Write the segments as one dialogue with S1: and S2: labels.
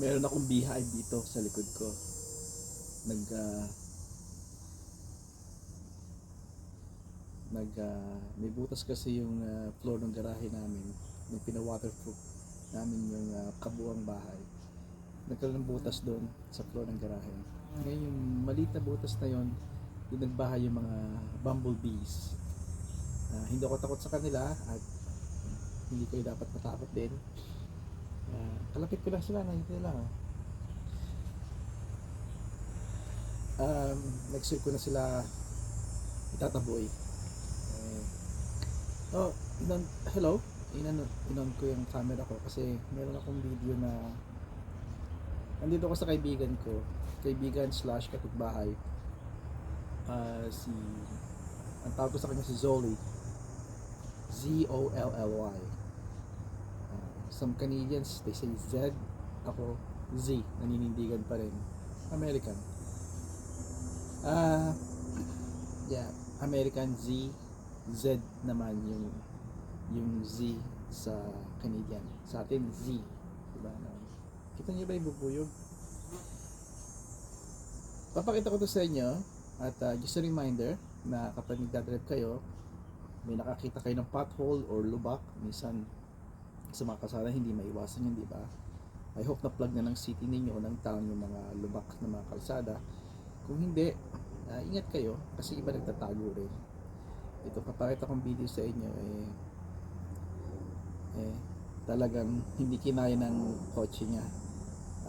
S1: meron akong beehive dito sa likod ko. Nag ah, nag ah, may butas kasi yung ah, floor ng garahe namin. Yung pina-waterproof namin yung ah, kabuang bahay. Nagkaroon ng butas doon sa floor ng garahe. Ngayon yung maliit na butas na yon, doon nagbahay yung mga bumblebees. Ah, hindi ako takot sa kanila at hindi kayo dapat matakot din. Ah, kalapit ko lang sila, nakikita nila. Oh. Um, next week ko na sila itataboy. Eh, oh, inon, hello? Inon, inon ko yung camera ko kasi meron akong video na nandito ako sa kaibigan ko kaibigan slash kapitbahay Ah, si ang tawag ko sa kanya si Zolly Z-O-L-L-Y Ah, some Canadians they say Z ako Z naninindigan pa rin. American. Ah yeah American Z Z naman yung yung Z sa Canadian. Sa atin Z. Diba? Kita niyo ba yung bubuyog papakita ko to sa inyo at uh, just a reminder na kapag nagdadrive kayo may nakakita kayo ng pothole or lubak minsan sa mga kasada hindi maiwasan yun di ba? I hope na plug na ng city ninyo ng town yung mga lubak na mga kalsada. Kung hindi ah, ingat kayo kasi iba nagtatago rin. Ito papakita kong video sa inyo eh eh talagang hindi kinaya ng kotse niya.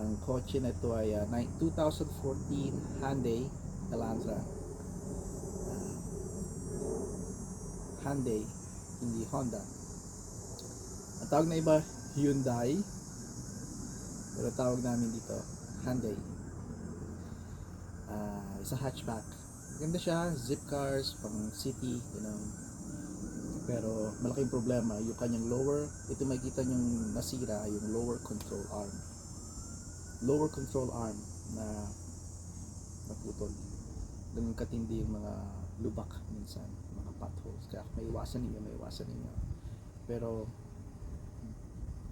S1: Ang kotse na ito ay ah, nine- 2014 Hyundai Elantra. Ah, Hyundai hindi Honda ang tawag na iba Hyundai. Pero tawag namin dito Hyundai. Ah, isa hatchback. Ganda siya zip cars pang city you know. Pero malaking problema yung kanyang lower ito makikita yung nasira yung lower control arm. Lower control arm na naputol. Ganun katindi yung mga lubak minsan mga potholes. Kaya may iwasan ninyo may iwasan ninyo. Pero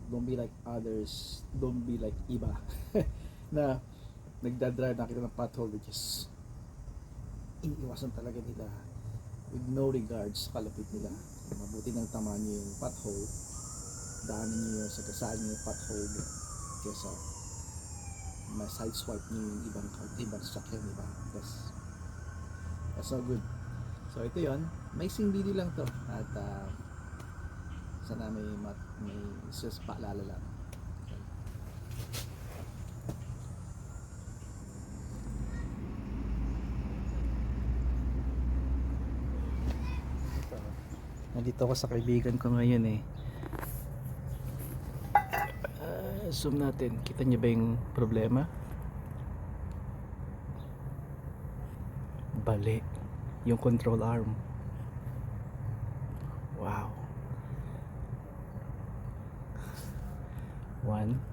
S1: don't be like others don't be like iba. Na nagdadrive nakita ng pothole which is iniiwasan talaga nila with no regards sa kalapit nila. Mabuti nang tamaan nyo yung pothole daanan nyo yung sagasaan nyo yung pothole kesa ma side swipe nyo yung ibang ibang sasakyan diba that's that's so good. So ito yon may sing video lang to. At ah, sana may mat, may just paalala lang. Nandito ako sa kaibigan ko ngayon eh. Ah, zoom natin. Kita niyo ba yung problema? Bali. Yung control arm. 1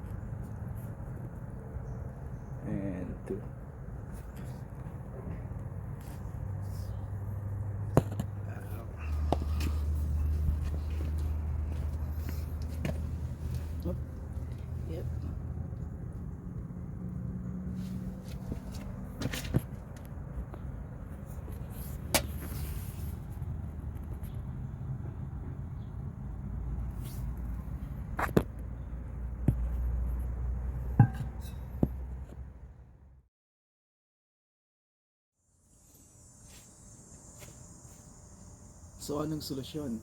S1: So anong solusyon?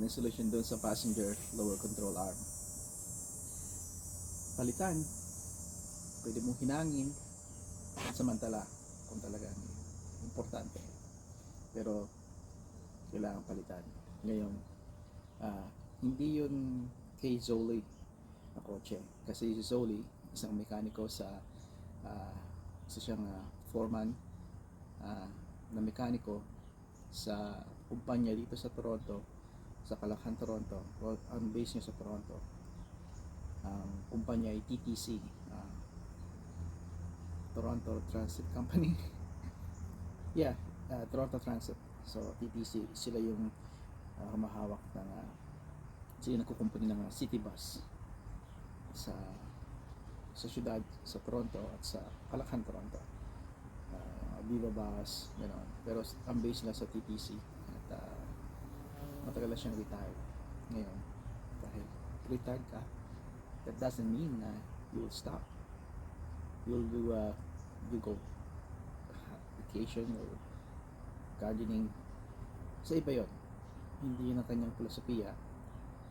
S1: Anong solusyon doon sa passenger lower control arm? palitan. Pwede mong hinangin samantala kung talagang importante. Pero kailangan palitan. Ngayon, ah, hindi yun kay Zoli na kotse. Kasi si Zoli, isang mekaniko sa ah, isa siyang ah, foreman ah, na mekaniko sa kumpanya dito sa Toronto, sa Kalakhan, Toronto. Well, ang base niya sa Toronto ang kumpanya ay TTC ah, Toronto Transit Company yeah ah, Toronto Transit so TTC sila yung ah, humahawak ng uh, sila nagkukumpany ng city bus sa sa syudad, sa Toronto at sa Kalakhan, Toronto. Uh, Viva Bus, gano'n. Pero ang base nila sa TTC. At uh, matagal na siyang retired ngayon. Dahil retired ka, that doesn't mean na you will stop. You'll do uh, you go vacation or gardening. Sa iba yon Hindi yun ang kanyang filosofiya.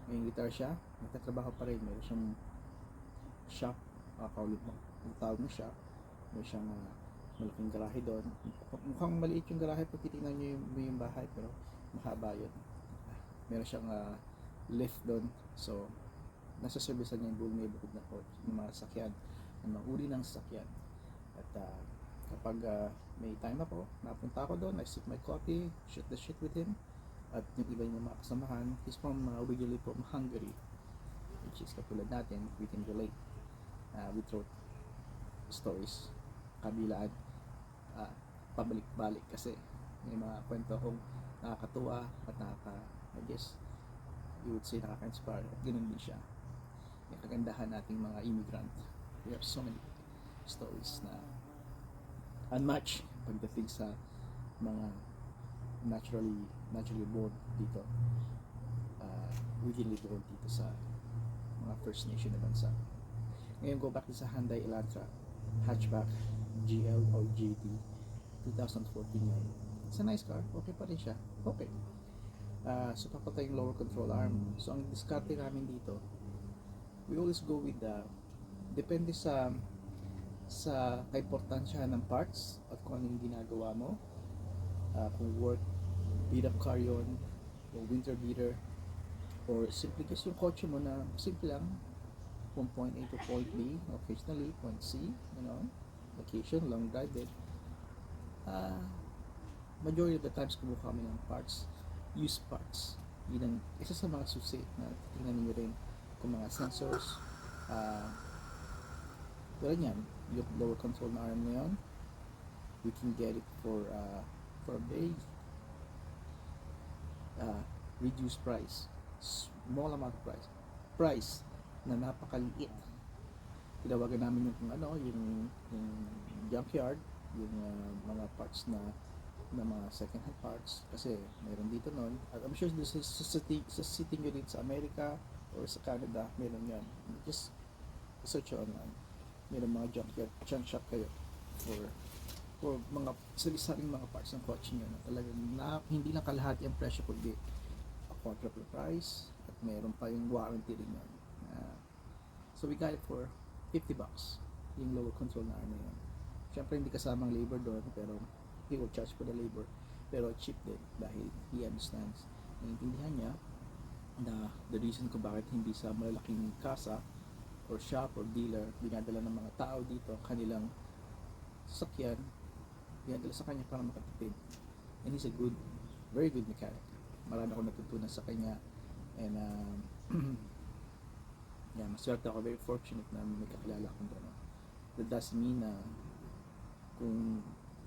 S1: Ngayon retire siya, nagtatrabaho pa rin. Meron siyang shop, uh, kaulit mo, ang tawag ng shop. Meron siyang uh, malaking garahe doon. Mukhang maliit yung garahe pag titingnan nyo yung, yung bahay, pero mahaba yun. Meron siyang uh, lift doon. So, nasa service niya yung buong neighborhood na coach, ng mga sakyan, ng mga uri ng sakyan. At uh, kapag uh, may time ako, napunta ako doon, I sip my coffee, shoot the shit with him. At yung iba yung mga kasamahan, he's from uh, originally from Hungary, which is katulad natin, we can relate. Uh, we throw stories, kabilaan, uh, pabalik-balik kasi may mga kwento akong nakakatuwa at nakaka, I guess, you would say nakaka-inspire. At ganun din siya. Yung kagandahan nating mga immigrant. We have so many stories na unmatched pagdating sa mga naturally naturally born dito. Uh, within born dito sa mga First Nation na bansa. Ngayon go back sa Hyundai Elantra hatchback GL or GT 2014 yun it's a nice car. Okay pa rin siya. Okay uh, so papatay yung lower control arm. So ang diskarte namin dito we always go with the depende sa sa kaimportansya ng parts at kung anong ginagawa mo. Uh, kung work beat up car yun o winter beater or simply just yung kotse mo na simple lang. From point A to point B occasionally point C you know vacation long drive it uh, majority of the times kumuha kami ng parts used parts. Yun ang isa sa mga susi na tingnan niyo rin kung mga sensors uh, tulad yan yung lower control na arm na yun we can get it for uh, for a very uh, reduced price small amount of price price na napakaliit. Tinawagan namin yung kung ano yung, yung junkyard yung uh, mga parts na na mga second hand parts kasi meron dito noon at I'm sure sa, sa, city, sa city nyo dito sa America or sa Canada meron yan. Just search online. Meron mga junkyard junk shop kayo. Or or mga sari-saring mga parts ng kotse nyo na talagang na, hindi lang kalahati ang presyo kundi a the price at meron pa yung warranty rin yun uh, so we got it for 50 bucks yung lower control na na yun. Syempre hindi kasamang labor doon pero he will charge for the labor. Pero cheap din dahil he understands. Naiintindihan niya na the reason kung bakit hindi sa malalaking kasa or shop or dealer dinadala ng mga tao dito ang kanilang sasakyan dinadala sa kanya para makatipid. And he's a good very good mechanic. Marami akong natutunan sa kanya. And um, yeah, maswerte ako. Very fortunate na may kakilala akong gano'n. That doesn't mean na kung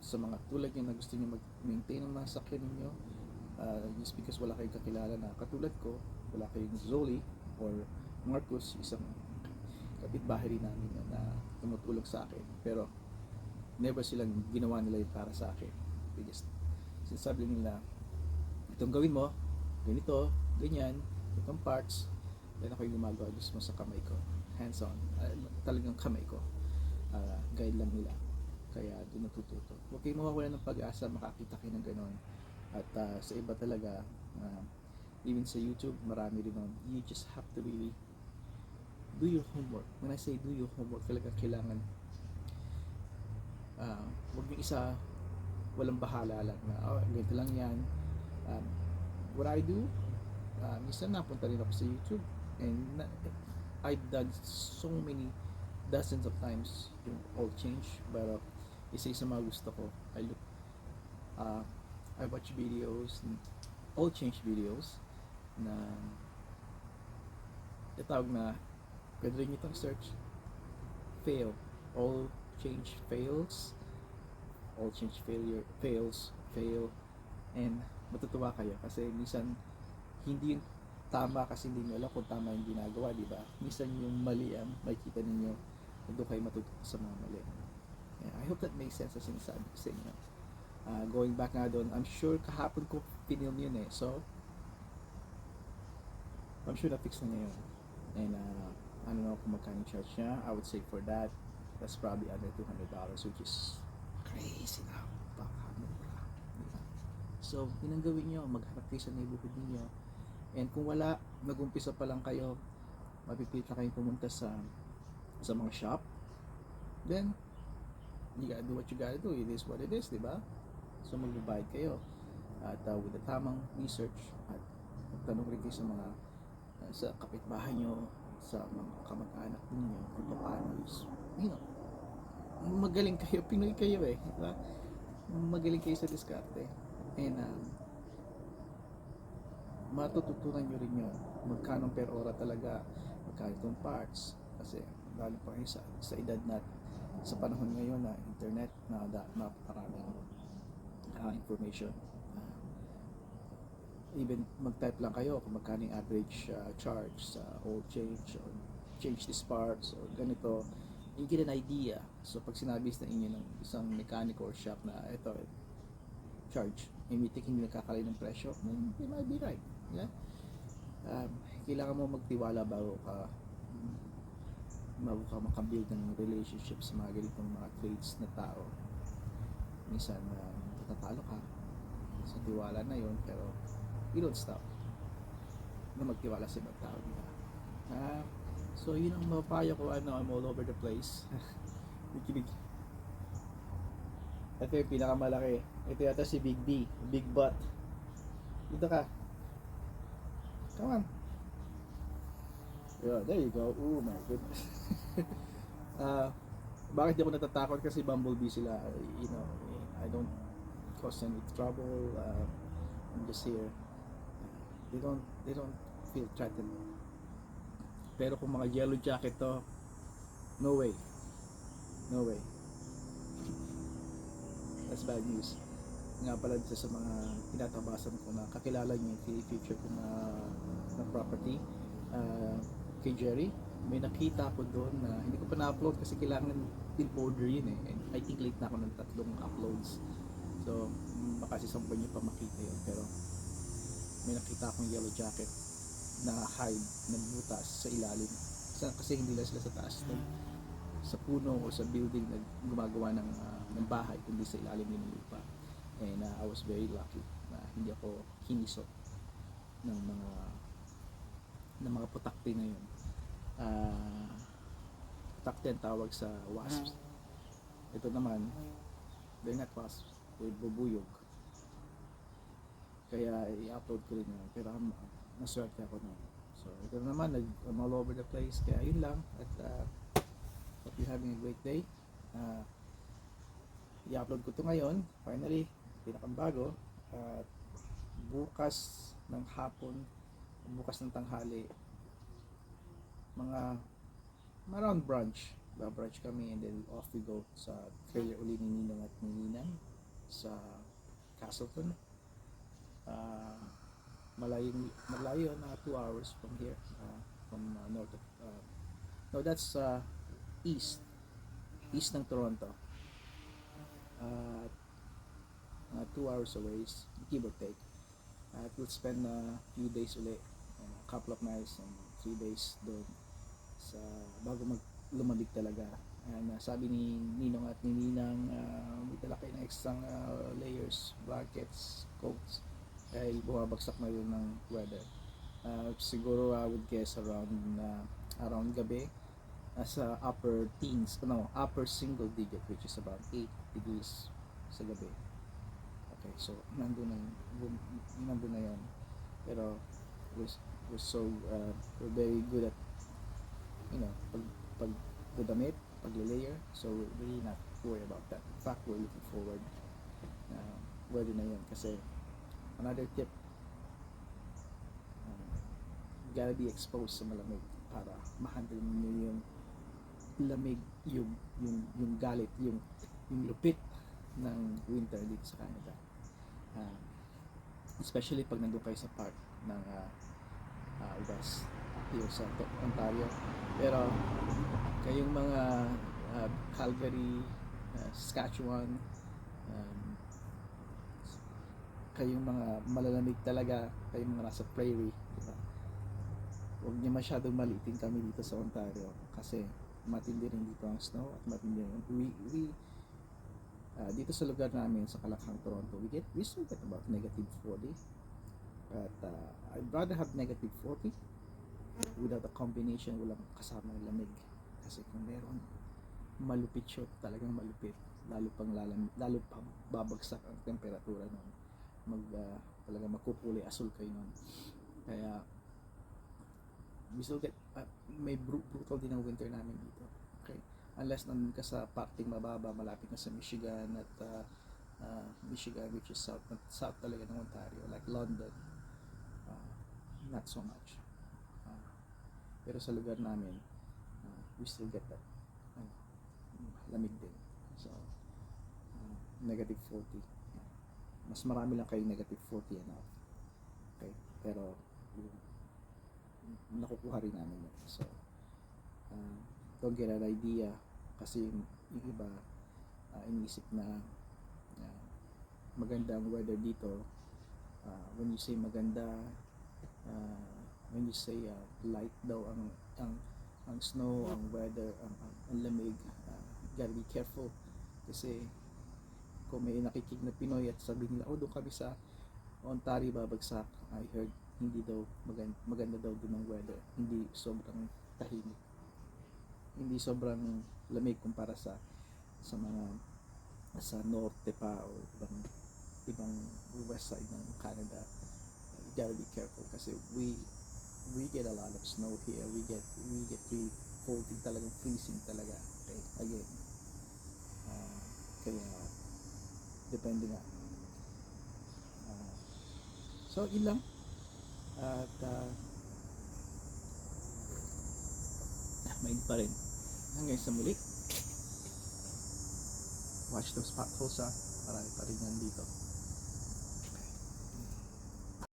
S1: sa mga tulad nyo na gusto nyo mag-maintain ang mga sakyan ninyo uh, just because wala kayong kakilala na katulad ko wala kayong Zoli or Marcos isang kapitbahay rin namin yun na tumutulong sa akin. Pero never silang ginawa nila yun para sa akin. They just sinasabi nila itong gawin mo ganito, ganyan itong parts then ako yung gumagawa mismo sa kamay ko. Hands on uh, talagang kamay ko. Uh, guide lang nila kaya doon natututo. Huwag kayong mawawala ng pag-asa makakita kayo ng ganon. At uh, sa iba talaga uh, even sa YouTube marami rin nun. You just have to really do your homework. When I say do your homework talaga kailangan uh, huwag yung isa walang bahala lang na oh, ganito lang yan. Um, what I do uh, minsan napunta rin ako sa YouTube and na, I've done so many dozens of times yung all change pero isa sa mga gusto ko. I look uh, I watch videos all change videos na itawag na pwede rin itong search. Fail. All change fails. All change failure fails fail. And matutuwa kayo kasi minsan hindi yung tama kasi hindi nyo alam kung tama yung ginagawa di ba? Minsan yung mali ang makikita ninyo doon kayo matututo sa mga mali. I hope that makes sense as sinasabi sa inyo. Ah, going back nga doon, I'm sure kahapon ko pinilm yun eh. So, I'm sure na-fix na niya yun. And uh, I don't know kung magkano charge niya. I would say for that, that's probably under $200 which is crazy now. Baka mura. Diba? So, yun ang gawin nyo. Maghanap kayo sa neighborhood ninyo. And kung wala, nag-umpisa pa lang kayo, mapipilita kayong pumunta sa sa mga shop, then, you gotta do what you gotta do. It is what it is, di ba? So, magbabayad kayo. At uh, with the tamang research, at magtanong rin kayo sa mga uh, sa kapitbahay nyo, sa mga kamag-anak ninyo, kung paano is, you know, magaling kayo, Pinoy kayo eh, di ba? Magaling kayo sa diskarte. And, um, matututunan nyo rin yun. Magkano per ora talaga, magkano itong parts. Kasi, lalo pa kayo sa, sa edad na, sa panahon ngayon na internet na da, napakaraming uh, information. Uh, even mag-type lang kayo kung magkano average uh, charge sa oil change or change these parts or ganito you get an idea so pag sinabi sa inyo ng isang mechanic or shop na ito charge imitik hindi nagkakalay ng presyo they might be right yeah? um, kailangan mo magtiwala bago ka bago ka makabuild ng relationship sa mga ganitong mga trades na tao. Minsan uh, tatalo ka sa tiwala na yon pero you don't stop na magtiwala sa ibang tao diba? Ah, so yun ang mapapayo ko ano I'm all over the place. Nakikinig. ito yung pinakamalaki. Ito yata si Big D Big Butt. Dito ka. Come on yeah, there you go. Oh my goodness. Ah, bakit di ako natatakot? Kasi bumblebee sila you know I don't cause any trouble. Uh, I'm just here. They don't they don't feel threatened. Pero kung mga yellow jacket to no way. No way. That's bad news. Nga pala dito sa mga tinatabasan ko na kakilala niyo yung feature ko na, na property. Uh, kay Jerry may nakita ko doon na hindi ko pa na-upload kasi kailangan in order yun eh. And I think late na ako ng tatlong uploads. So baka si sampan niyo pa makita yun. Pero may nakita akong yellow jacket na hide ng butas sa ilalim. Sa, kasi hindi lang sila sa taas ng sa puno o sa building na gumagawa ng, ah, ng bahay kundi sa ilalim ng lupa. And ah, I was very lucky na hindi ako hinisot ng mga ng mga putakti na yun uh, putakti ang tawag sa wasps. Ito naman they're not wasps they're bubuyog. Kaya i-upload ko rin yun. Pero um, naswerte ako na so ito naman nag, I'm all over the place. Kaya yun lang. At uh, hope you're having a great day. Uh, i-upload ko to ngayon. Finally pinakang bago at bukas ng hapon bukas ng tanghali mga around brunch. Brunch kami and then off we go sa trailer uli ni Ninong at ni Ninang sa Castleton. Uh, malayo malayo na 2 hours from here uh, from uh, north of uh, no that's uh, east east ng Toronto. Uh, mga 2 hours away give or take. At we'll spend a few days ulit uh, a couple of nights and 3 days doon sa bago mag lumamig talaga and uh, sabi ni Ninong at ni Ninang uh, may dala kayo ng extra uh, layers blankets coats dahil bumabagsak na yun ng weather. Uh, siguro I would guess around uh, around gabi nasa upper teens, no, upper single digit which is about 8 degrees sa gabi. Okay, so nandun na nandun na yun. Pero we're, we're so uh, we're very good at you know, pag pag dadamit, pag-layer, so really not worried about that. In fact, we're looking forward uh, weather na yun. Kasi another tip um, gotta be exposed sa malamig para ma-handle mo yung lamig yung yung yung galit yung yung lupit ng winter dito sa Canada. Uh, especially pag nandun kayo sa part ng uh, uh, west here sa Ontario pero kayong mga uh, Calgary, uh, Saskatchewan, um, kayong mga malalamig talaga, kayong mga nasa prairie, di ba? Huwag niyo masyadong malitin kami dito sa Ontario kasi matindi rin dito ang snow at matindi rin. We, we, uh, dito sa lugar namin sa Kalakhang, Toronto, we get, we still get about negative 40. But uh, I'd rather have negative 40 without a combination, walang kasamang lamig. Kasi kung meron, malupit siya, talagang malupit. Lalo pang lalam, lalo pang babagsak ang temperatura nun. Mag, uh, talagang magkukulay asul kayo nun. Kaya, we still get, uh, may bru- brutal din ang winter namin dito. Okay? Unless nandun ka sa parting mababa, malapit na sa Michigan at uh, uh, Michigan which is south, south talaga ng Ontario, like London. Uh, not so much. Uh, pero sa lugar namin, uh, we still get that ano, lamig din. So, uh, negative 40. Yeah. Mas marami lang kayong negative 40 and off. Okay? Pero, yung- nakukuha rin namin yun. So, uh, don't get an idea kasi yung iba uh, inisip na uh, maganda ang weather dito uh, when you say maganda uh, when you say uh, light daw ang ang ang snow, ang weather, ang, ang, ang lamig, uh, gotta be careful. Kasi kung may nakikinig na Pinoy at sabi nila, oh doon kami sa Ontario babagsak, I heard hindi daw maganda, maganda daw doon ang weather, hindi sobrang tahimik, hindi sobrang lamig kumpara sa sa mga sa norte pa o ibang ibang west side ng Canada. You gotta be careful kasi we we get a lot of snow here. We get we get really cold din talagang freezing talaga. Okay again Ah, kaya depende nga. Ah, so yun lang. At uh, mainit pa rin. Hanggang sa muli. Watch those potholes ha marami pa rin yan dito